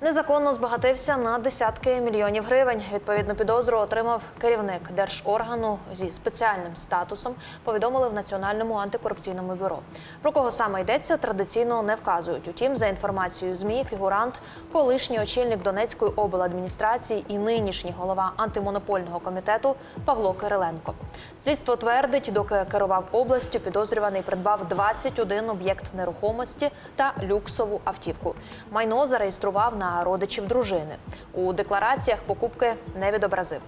Незаконно збагатився на десятки мільйонів гривень. Відповідну підозру отримав керівник держоргану зі спеціальним статусом. Повідомили в Національному антикорупційному бюро. Про кого саме йдеться, традиційно не вказують. Утім, за інформацією змі, фігурант, колишній очільник Донецької обладміністрації і нинішній голова антимонопольного комітету Павло Кириленко. Слідство твердить, доки керував областю, підозрюваний придбав 21 об'єкт нерухомості та люксову автівку. Майно зареєстрував на родичів дружини. У деклараціях покупки не відобразив.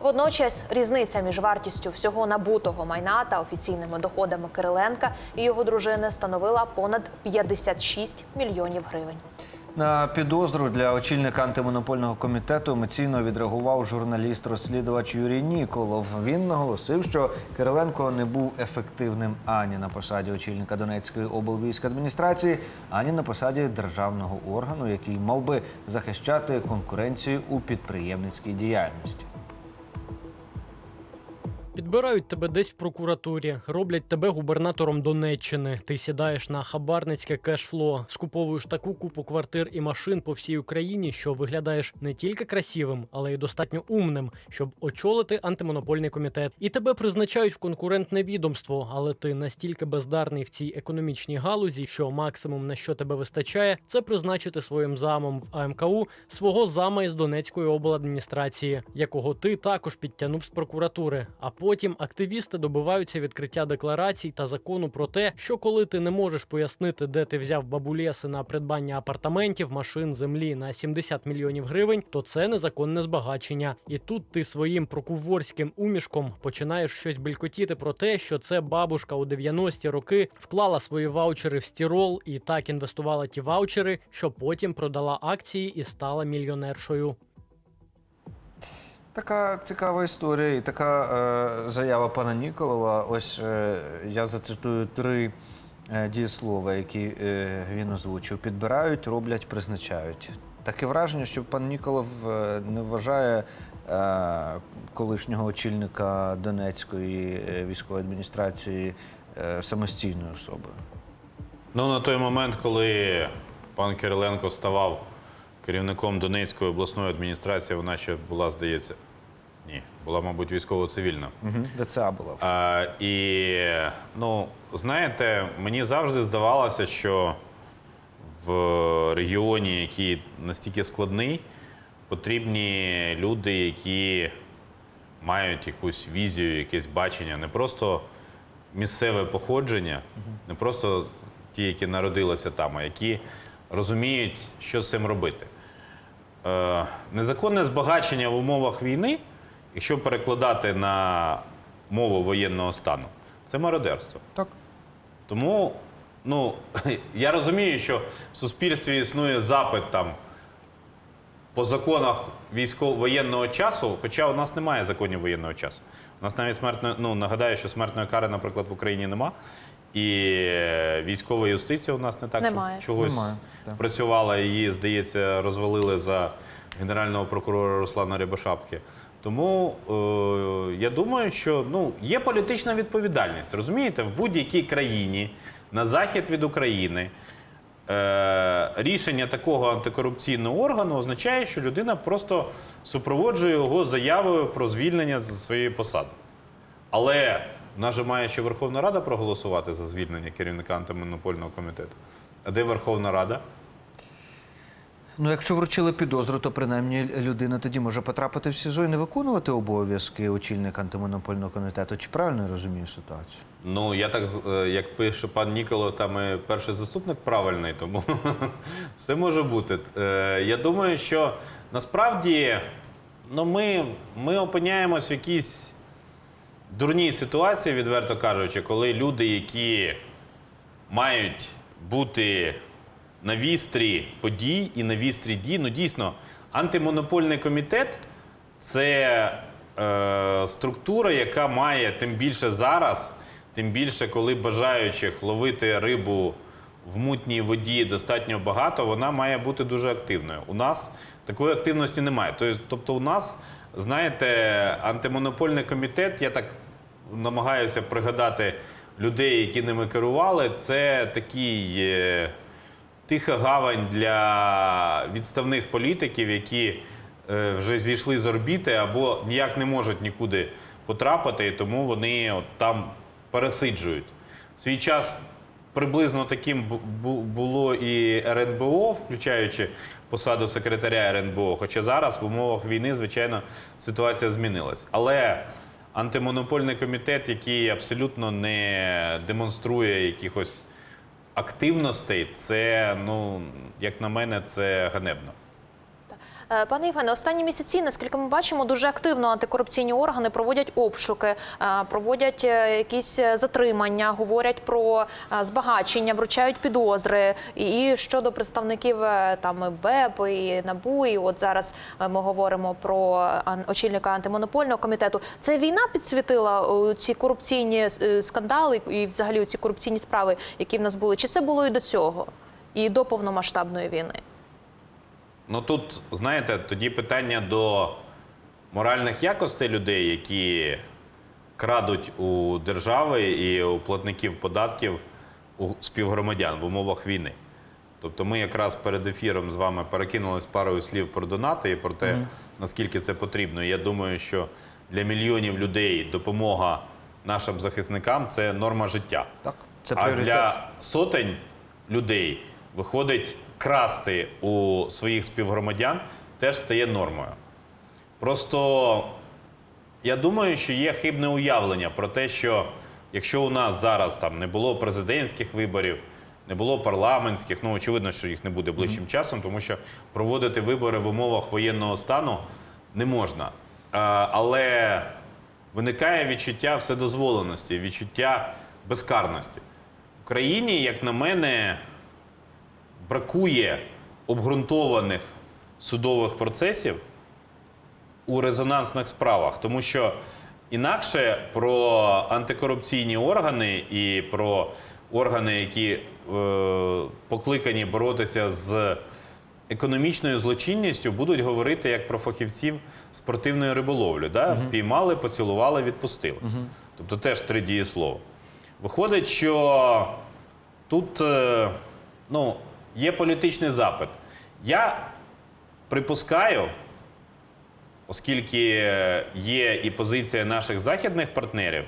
Водночас різниця між вартістю всього набутого майна та офіційними доходами Кириленка і його дружини становила понад 56 мільйонів гривень. На підозру для очільника антимонопольного комітету емоційно відреагував журналіст-розслідувач Юрій Ніколов. Він наголосив, що Кириленко не був ефективним ані на посаді очільника Донецької облвійськадміністрації, ані на посаді державного органу, який мав би захищати конкуренцію у підприємницькій діяльності. Підбирають тебе десь в прокуратурі, роблять тебе губернатором Донеччини. Ти сідаєш на хабарницьке кешфло, скуповуєш таку купу квартир і машин по всій Україні, що виглядаєш не тільки красивим, але й достатньо умним, щоб очолити антимонопольний комітет. І тебе призначають в конкурентне відомство, але ти настільки бездарний в цій економічній галузі, що максимум на що тебе вистачає, це призначити своїм замом в АМКУ свого зама із Донецької обладміністрації, якого ти також підтягнув з прокуратури. А потім активісти добиваються відкриття декларацій та закону про те, що коли ти не можеш пояснити, де ти взяв бабулєси на придбання апартаментів, машин, землі на 70 мільйонів гривень, то це незаконне збагачення. І тут ти своїм прокуворським умішком починаєш щось белькотіти про те, що це бабушка у 90-ті роки вклала свої ваучери в стірол і так інвестувала ті ваучери, що потім продала акції і стала мільйонершою. Така цікава історія і така е, заява пана Ніколова. Ось е, я зацитую три е, дієслова, які е, він озвучив: підбирають, роблять, призначають. Таке враження, що пан Ніколов е, не вважає е, колишнього очільника Донецької е, військової адміністрації е, самостійною особою. Ну, на той момент, коли пан Кириленко ставав керівником Донецької обласної адміністрації, вона ще була, здається, ні, була, мабуть, військово-цивільна. Угу. ВЦА була. А, і, ну, знаєте, мені завжди здавалося, що в регіоні, який настільки складний, потрібні люди, які мають якусь візію, якесь бачення, не просто місцеве походження, не просто ті, які народилися там, а які розуміють, що з цим робити. Е, незаконне збагачення в умовах війни, якщо перекладати на мову воєнного стану, це мародерство. Так. Тому ну, я розумію, що в суспільстві існує запит там по законах військово-воєнного часу, хоча у нас немає законів воєнного часу. У нас навіть смертної, ну нагадаю, що смертної кари, наприклад, в Україні нема. І е, військова юстиція у нас не так, Немає. що чогось Немає, працювала. Її, здається, розвалили за генерального прокурора Руслана Рябошапки. Тому е, я думаю, що ну, є політична відповідальність. Розумієте, в будь-якій країні на захід від України е, рішення такого антикорупційного органу означає, що людина просто супроводжує його заявою про звільнення з своєї посади. Але в нас же має ще Верховна Рада проголосувати за звільнення керівника антимонопольного комітету. А де Верховна Рада? Ну, якщо вручили підозру, то принаймні людина тоді може потрапити в СІЗО і не виконувати обов'язки очільника антимонопольного комітету. Чи правильно я розумію ситуацію? Ну, я так, е, як пише пан Ніколов, там і перший заступник правильний, тому все може бути. Е, Я думаю, що насправді ну, ми, ми опиняємось в якійсь дурній ситуації, відверто кажучи, коли люди, які мають бути на вістрі подій і на вістрі дій, ну дійсно, антимонопольний комітет це е, структура, яка має тим більше зараз, тим більше, коли бажаючих ловити рибу в мутній воді достатньо багато, вона має бути дуже активною. У нас такої активності немає. Тобто, у нас, знаєте, антимонопольний комітет, я так намагаюся пригадати людей, які ними керували, це такий. Тиха гавань для відставних політиків, які е, вже зійшли з орбіти або ніяк не можуть нікуди потрапити, і тому вони от там пересиджують. В свій час приблизно таким бу- бу- було і РНБО, включаючи посаду секретаря РНБО. Хоча зараз в умовах війни, звичайно, ситуація змінилась. Але антимонопольний комітет, який абсолютно не демонструє якихось активностей, це, ну, як на мене, це ганебно. Е, Пане Євгене, останні місяці, наскільки ми бачимо, дуже активно антикорупційні органи проводять обшуки, е, проводять е, якісь затримання, говорять про збагачення, вручають підозри. І щодо представників там БЕП і НАБУ, і от зараз ми говоримо про очільника антимонопольного комітету. Це війна підсвітила ці корупційні скандали і взагалі ці корупційні справи, які в нас були? Чи це було і до цього, і до повномасштабної війни? Ну тут, знаєте, тоді питання до моральних якостей людей, які крадуть у держави і у платників податків у співгромадян в умовах війни. Тобто ми якраз перед ефіром з вами перекинулись парою слів про донати і про те, наскільки це потрібно. Я думаю, що для мільйонів людей допомога нашим захисникам це норма життя. Так, це а для сотень людей виходить красти у своїх співгромадян теж стає нормою. Просто я думаю, що є хибне уявлення про те, що якщо у нас зараз там не було президентських виборів, не було парламентських, ну очевидно, що їх не буде ближчим часом, тому що проводити вибори в умовах воєнного стану не можна. А, але виникає відчуття вседозволеності, відчуття безкарності. В країні, як на мене, бракує обґрунтованих судових процесів у резонансних справах, тому що інакше про антикорупційні органи і про органи, які е, покликані боротися з економічною злочинністю, будуть говорити як про фахівців спортивної риболовлі. Да? Піймали, поцілували, відпустили. Тобто теж три дієслова. Виходить, що тут е, ну, є політичний запит. Я припускаю, оскільки є і позиція наших західних партнерів,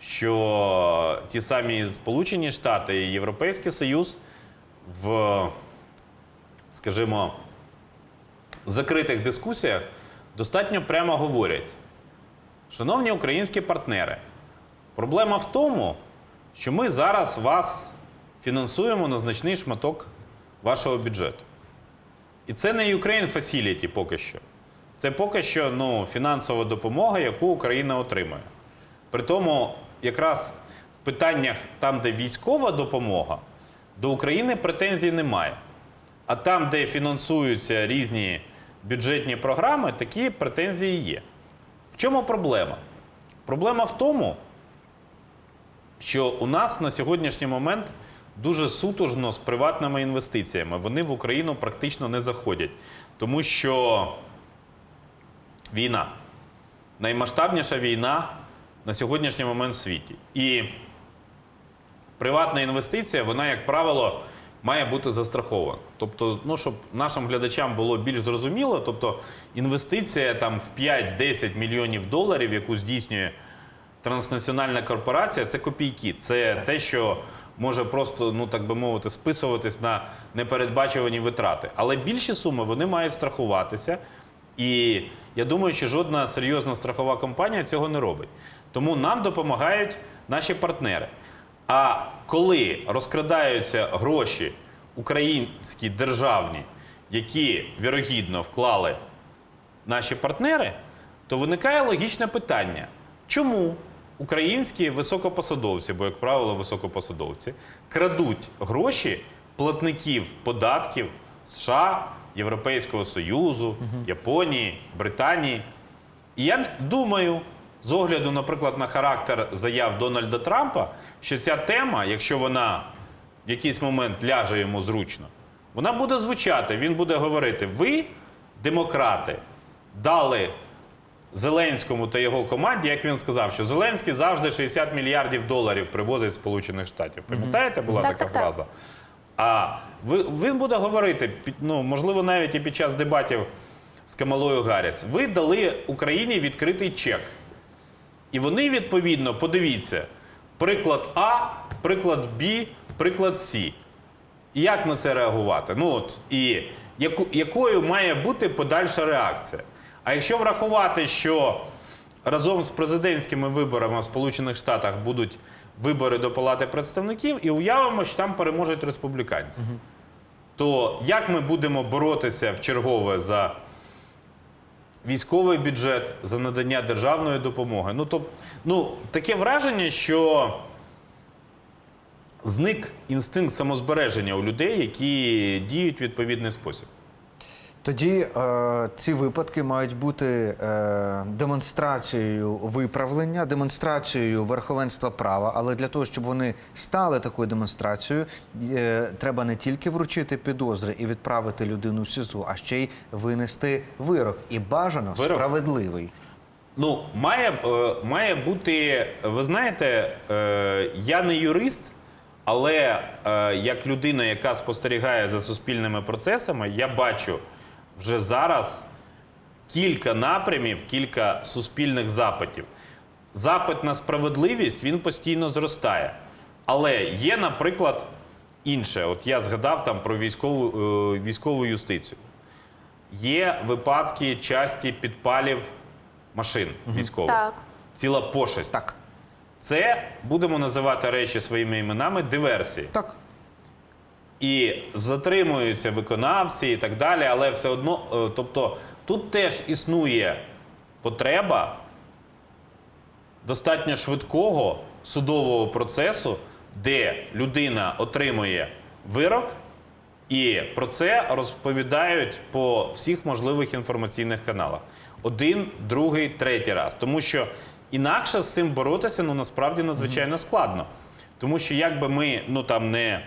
що ті самі Сполучені Штати і Європейський Союз в, скажімо, закритих дискусіях достатньо прямо говорять: шановні українські партнери, проблема в тому, що ми зараз вас фінансуємо на значний шматок вашого бюджету. І це не Ukraine Facility поки що. Це поки що ну, фінансова допомога, яку Україна отримує. При тому, якраз в питаннях там, де військова допомога, до України претензій немає. А там, де фінансуються різні бюджетні програми, такі претензії є. В чому проблема? Проблема в тому, що у нас на сьогоднішній момент дуже сутужно з приватними інвестиціями. Вони в Україну практично не заходять, тому що війна наймасштабніша війна на сьогоднішній момент в світі. І приватна інвестиція, вона, як правило, має бути застрахована. Тобто, ну, щоб нашим глядачам було більш зрозуміло, тобто інвестиція там в 5-10 мільйонів доларів, яку здійснює транснаціональна корпорація, це копійки. Це те, що може просто, ну так би мовити, списуватись на непередбачувані витрати. Але більші суми вони мають страхуватися. І я думаю, що жодна серйозна страхова компанія цього не робить. Тому нам допомагають наші партнери. А коли розкрадаються гроші українські державні, які вірогідно вклали наші партнери, то виникає логічне питання: чому українські високопосадовці, бо, як правило, високопосадовці, крадуть гроші платників податків США, Європейського Союзу, Японії, Британії? І я думаю, з огляду, наприклад, на характер заяв Дональда Трампа, що ця тема, якщо вона в якийсь момент ляже йому зручно, вона буде звучати. Він буде говорити: ви, демократи, дали Зеленському та його команді, як він сказав, що Зеленський завжди 60 мільярдів доларів привозить з Сполучених Штатів. Пам'ятаєте, була Так, така так, так. фраза? А він буде говорити, ну, можливо, навіть і під час дебатів з Камалою Гарріс. Ви дали Україні відкритий чек. І вони, відповідно, подивіться, приклад А, приклад Б, приклад С. І як на це реагувати? Ну от, і яку, якою має бути подальша реакція? А якщо врахувати, що разом з президентськими виборами в Сполучених Штатах будуть вибори до Палати представників, і уявимо, що там переможуть республіканці, то як ми будемо боротися в чергове за військовий бюджет, за надання державної допомоги? Ну, то, ну таке враження, що зник інстинкт самозбереження у людей, які діють в відповідний спосіб. Тоді е, ці випадки мають бути е, демонстрацією виправлення, демонстрацією верховенства права. Але для того, щоб вони стали такою демонстрацією, е, треба не тільки вручити підозри і відправити людину в СІЗО, а ще й винести вирок. І бажано Вирок? справедливий. Ну, має, е, має бути, ви знаєте, е, я не юрист, але е, як людина, яка спостерігає за суспільними процесами, я бачу вже зараз кілька напрямів, кілька суспільних запитів. Запит на справедливість він постійно зростає. Але є, наприклад, інше. От я згадав там про військову, е, військову юстицію. Є випадки часті підпалів машин військових. Так. Ціла пошесть. Так, Це будемо називати речі своїми іменами диверсії. так. І затримуються виконавці і так далі, але все одно, е, тобто тут теж існує потреба достатньо швидкого судового процесу, де людина отримує вирок, і про це розповідають по всіх можливих інформаційних каналах. Один, другий, третій раз. Тому що інакше з цим боротися ну насправді надзвичайно складно. Тому що якби ми ну там не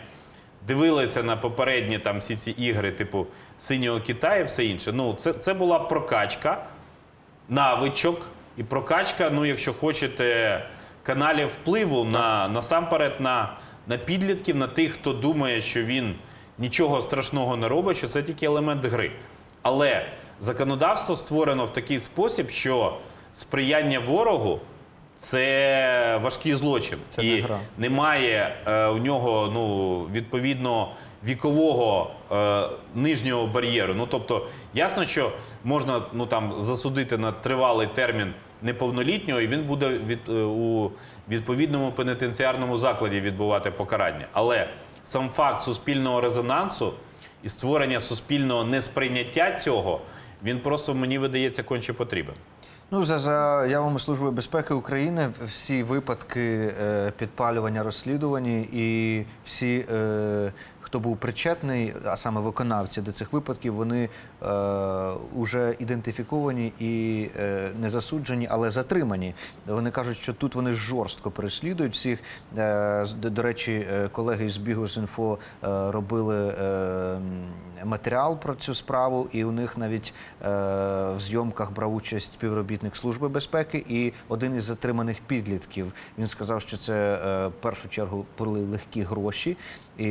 дивилися на попередні там всі ці ігри, типу синього Китаю і все інше. Ну, це, це була прокачка навичок і прокачка, ну, якщо хочете, каналів впливу на насамперед на, на підлітків, на тих, хто думає, що він нічого страшного не робить, що це тільки елемент гри. Але законодавство створено в такий спосіб, що сприяння ворогу це важкий злочин. Це і не гра. немає е, у нього ну, відповідно вікового е, нижнього бар'єру. Ну тобто, ясно, що можна ну, там, засудити на тривалий термін неповнолітнього, і він буде від, е, у відповідному пенітенціарному закладі відбувати покарання. Але сам факт суспільного резонансу і створення суспільного несприйняття цього, він просто мені видається конче потрібен. Ну, за заявами Служби безпеки України, всі випадки е, підпалювання розслідувані і всі, е, хто був причетний, а саме виконавці до цих випадків, вони вже ідентифіковані і е, не засуджені, але затримані. Вони кажуть, що тут вони жорстко переслідують всіх. Е, до, речі, е, колеги з Бігус.Інфо е, робили е, матеріал про цю справу, і у них навіть е, в зйомках брав участь співробітник Служби безпеки і один із затриманих підлітків. Він сказав, що це е, в першу чергу були легкі гроші, і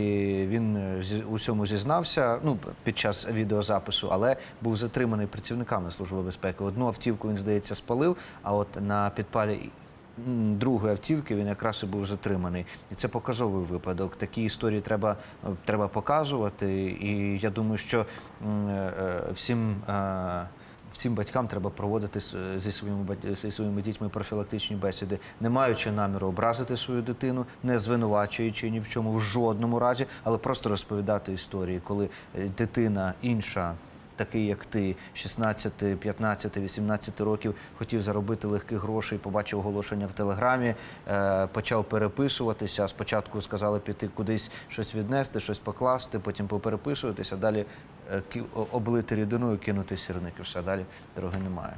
він е, у цьому зізнався ну, під час відеозапису, але був затриманий працівниками Служби безпеки. Одну автівку він, здається, спалив, а от на підпалі другої автівки він якраз і був затриманий. І це показовий випадок. Такі історії треба, е, треба показувати. І я думаю, що е, е, всім. Всім батькам треба проводити зі своїми зі своїми дітьми профілактичні бесіди, не маючи наміру образити свою дитину, не звинувачуючи ні в чому в жодному разі, але просто розповідати історії, коли дитина інша, такий як ти, 16, 15, 18 років, хотів заробити легких грошей, побачив оголошення в телеграмі, е, почав переписуватися. Спочатку сказали піти кудись щось віднести, щось покласти, потім попереписуватися, далі е, облити рідиною, кинути сірник і все далі дороги немає.